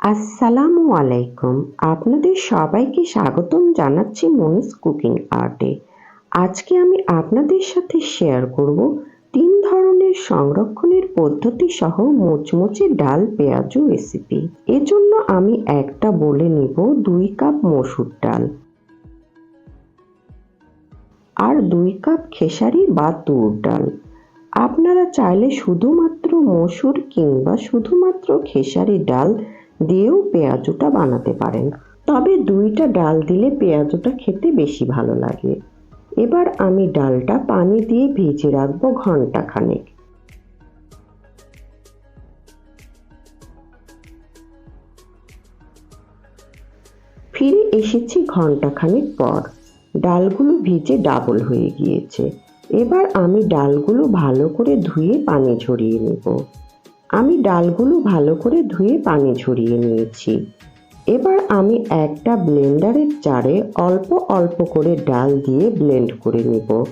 আসসালামু আলাইকুম। আপনাদের সবাইকে স্বাগতম জানাচ্ছি মনিস কুকিং আর্টে। আজকে আমি আপনাদের সাথে শেয়ার করব তিন ধরনের সংরক্ষণের পদ্ধতি সহ মোচমোচে ডাল পেঁয়াজু রেসিপি। এজন্য আমি একটা বলে নিব দুই কাপ মসুর ডাল। আর দুই কাপ খেসারি বা তুর ডাল। আপনারা চাইলে শুধুমাত্র মসুর কিংবা শুধুমাত্র খেসারি ডাল দিয়েও পেঁয়াজুটা বানাতে পারেন। তবে দুইটা ডাল দিলে পেঁয়াজুটা খেতে বেশি ভালো লাগে। এবার আমি ডালটা পানি দিয়ে ভিজে রাখব ঘণ্টা খানেক ফিরে এসেছি ঘণ্টা খানেক পর। ডালগুলো ভিজে ডাবল হয়ে গিয়েছে। এবার আমি ডালগুলো ভালো করে ধুয়ে পানি ঝরিয়ে নেব। আমি ডালগুলো ভালো করে ধুয়ে পানি ঝরিয়ে নিয়েছি। এবার আমি একটা ব্লেন্ডারের চারে অল্প অল্প করে ডাল দিয়ে ব্লেন্ড করে নেব।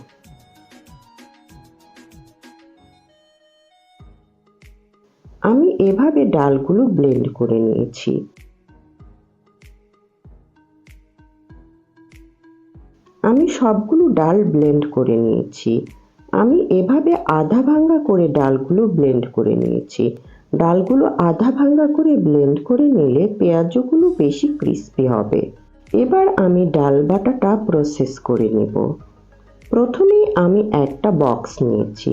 আমি এভাবে ডালগুলো ব্লেন্ড করে নিয়েছি। আমি সবগুলো ডাল ব্লেন্ড করে নিয়েছি। আমি এভাবে আধা ভাঙ্গা করে ডালগুলো ব্লেন্ড করে নিয়েছি। ডালগুলো আধা ভাঙ্গা করে ব্লেন্ড করে নিলে পেঁয়াজগুলো বেশি ক্রিস্পি হবে। এবার আমি ডাল বাটাটা প্রসেস করে নেব। প্রথমেই আমি একটা বক্স নিয়েছি।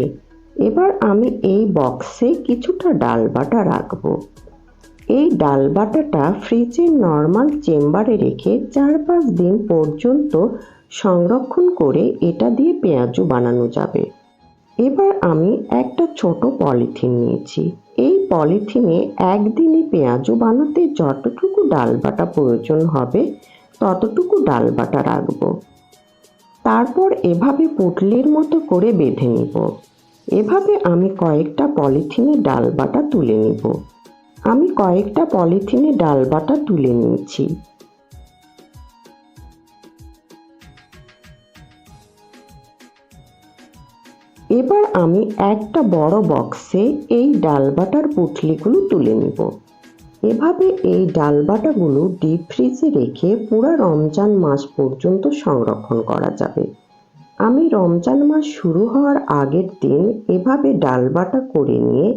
এবার আমি এই বক্সে কিছুটা ডাল বাটা রাখব। এই ডাল বাটাটা ফ্রিজের নর্মাল চেম্বারে রেখে চার পাঁচ দিন পর্যন্ত সংরক্ষণ করে এটা দিয়ে পেঁয়াজু বানানো যাবে। এবার আমি একটা ছোট পলিথিন নিয়েছি। এই পলিথিনে একদিনে পেঁয়াজু বানাতে যতটুকু ডাল বাটা প্রয়োজন হবে, ততটুকু ডাল বাটা রাখব। তারপর এভাবে পুটলির মতো করে বেঁধে নিব। এভাবে আমি কয়েকটা পলিথিনে ডাল বাটা তুলে নিব। আমি কয়েকটা পলিথিনে ডাল বাটা তুলে নিয়েছি। এবার আমি একটা বড় বক্সে এই ডাল বাটার পুটলিগুলো তুলে নিব। এভাবে এই ডাল বাটাগুলো ডিপ ফ্রিজে রেখে পুরা রমজান মাস পর্যন্ত সংরক্ষণ করা যাবে। আমি রমজান মাস শুরু হওয়ার আগের দিন এভাবে ডাল বাটা করে নিয়ে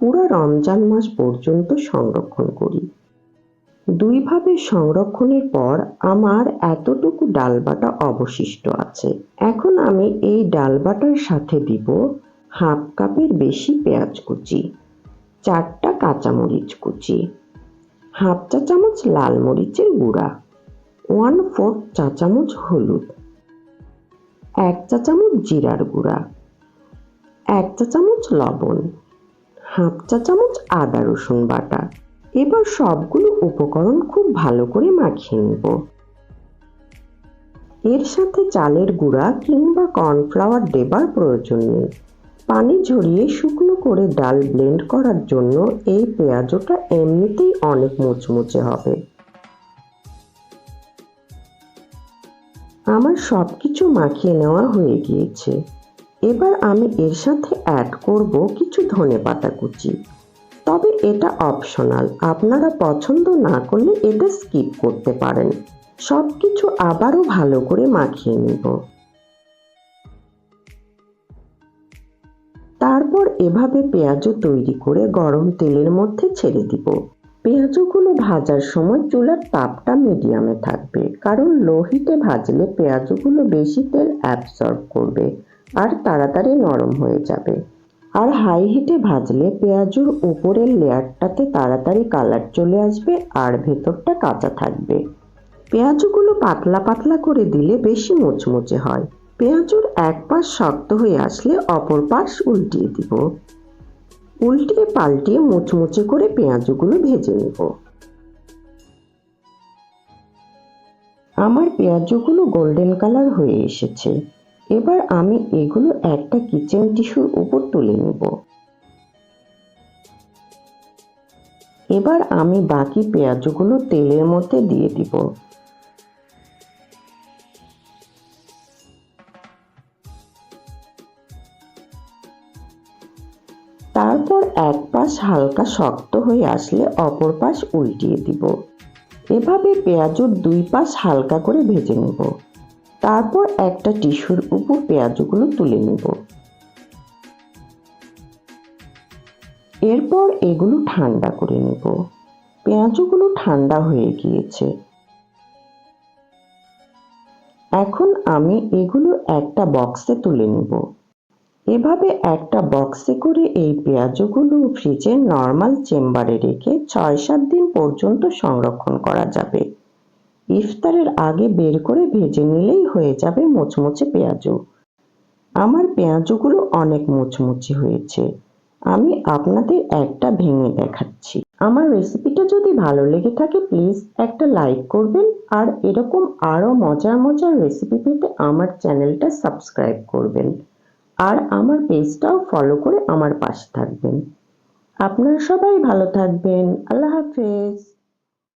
পুরো রমজান মাস পর্যন্ত সংরক্ষণ করি। দুইভাবে সংরক্ষণের পর আমার এতটুকু ডালবাটা অবশিষ্ট আছে। এখন আমি এই ডালবাটার সাথে দিব হাফ কাপের বেশি পেঁয়াজ কুচি, চারটা কাঁচামরিচ কুচি, হাফ চা চামচ লাল মরিচের গুঁড়া, ওয়ান ফোর্থ চা চামচ হলুদ, এক চা চামচ জিরার গুঁড়া, এক চা চামচ লবণ, হাফ চা চামচ আদা রসুন বাটা এবার সবগুলো উপকরণ খুব ভালো করে মাখিয়ে নেব। এর সাথে চালের গুঁড়া কিংবা কর্নফ্লাওয়ার দেবার প্রয়োজন নেই। পানি ঝরিয়ে শুকনো করে ডাল ব্লেন্ড করার জন্য এই পেঁয়াজটা এমনিতেই অনেক মুচমুচে হবে। আমার সব কিছু মাখিয়ে নেওয়া হয়ে গিয়েছে। এবার আমি এর সাথে অ্যাড করব কিছু ধনে পাতা কুচি। তবে এটা অপশনাল আপনারা পছন্দ না করলে এটা স্কিপ করতে পারেন। সব কিছু আবারও ভালো করে মাখিয়ে নিব। তারপর এভাবে পেঁয়াজও তৈরি করে গরম তেলের মধ্যে ছেড়ে দিব। পেঁয়াজগুলো ভাজার সময় চুলার তাপটা মিডিয়ামে থাকবে, কারণ লো হিটে ভাজলে পেঁয়াজগুলো বেশি তেল অ্যাবসর্ব করবে আর তাড়াতাড়ি নরম হয়ে যাবে। আর হাই হিটে ভাজলে পেঁয়াজুর উপরের লেয়ারটাতে তাড়াতাড়ি কালার চলে আসবে আর ভেতরটা কাঁচা থাকবে। পেঁয়াজগুলো পাতলা পাতলা করে দিলে বেশি মুচমুচে হয়। পেঁয়াজুর এক পাশ শক্ত হয়ে আসলে অপর পাশ উল্টিয়ে দিব। উল্টিয়ে পাল্টিয়ে মুচমুচে করে পেঁয়াজগুলো ভেজে নেব। আমার পেঁয়াজগুলো গোল্ডেন কালার হয়ে এসেছে। এবার আমি এগুলো একটা কিচেন টিস্যুর উপর তুলে নেব। এবার আমি বাকি পেঁয়াজগুলো তেলের মধ্যে দিয়ে দিব। তারপর এক পাশ হালকা শক্ত হয়ে আসলে অপর পাশ উল্টিয়ে দিব। এভাবে পেঁয়াজুর দুই পাশ হালকা করে ভেজে নেব। তারপর একটা টিস্যুর উপর পেঁয়াজগুলো তুলে নেব। এরপর এগুলো ঠান্ডা করে নেব। পেঁয়াজগুলো ঠান্ডা হয়ে গিয়েছে। এখন আমি এগুলো একটা বক্সে তুলে নেব। এভাবে একটা বক্সে করে এই পেঁয়াজগুলো ফ্রিজের নর্মাল চেম্বারে রেখে ছয় সাত দিন পর্যন্ত সংরক্ষণ করা যাবে। ইফতারের আগে বের করে ভেজে নিলেই হয়ে যাবে মুচমুচে পেঁয়াজু। আমার পেঁয়াজুগুলো অনেক মুচমুচে হয়েছে। আমি আপনাদের একটা ভেঙে দেখাচ্ছি। আমার রেসিপিটা যদি ভালো লেগে থাকে, প্লিজ একটা লাইক করবেন আর এরকম আরও মজার মজার রেসিপি পেতে আমার চ্যানেলটা সাবস্ক্রাইব করবেন। আর আমার পেজটাও ফলো করে আমার পাশে থাকবেন। আপনারা সবাই ভালো থাকবেন। আল্লাহ হাফেজ।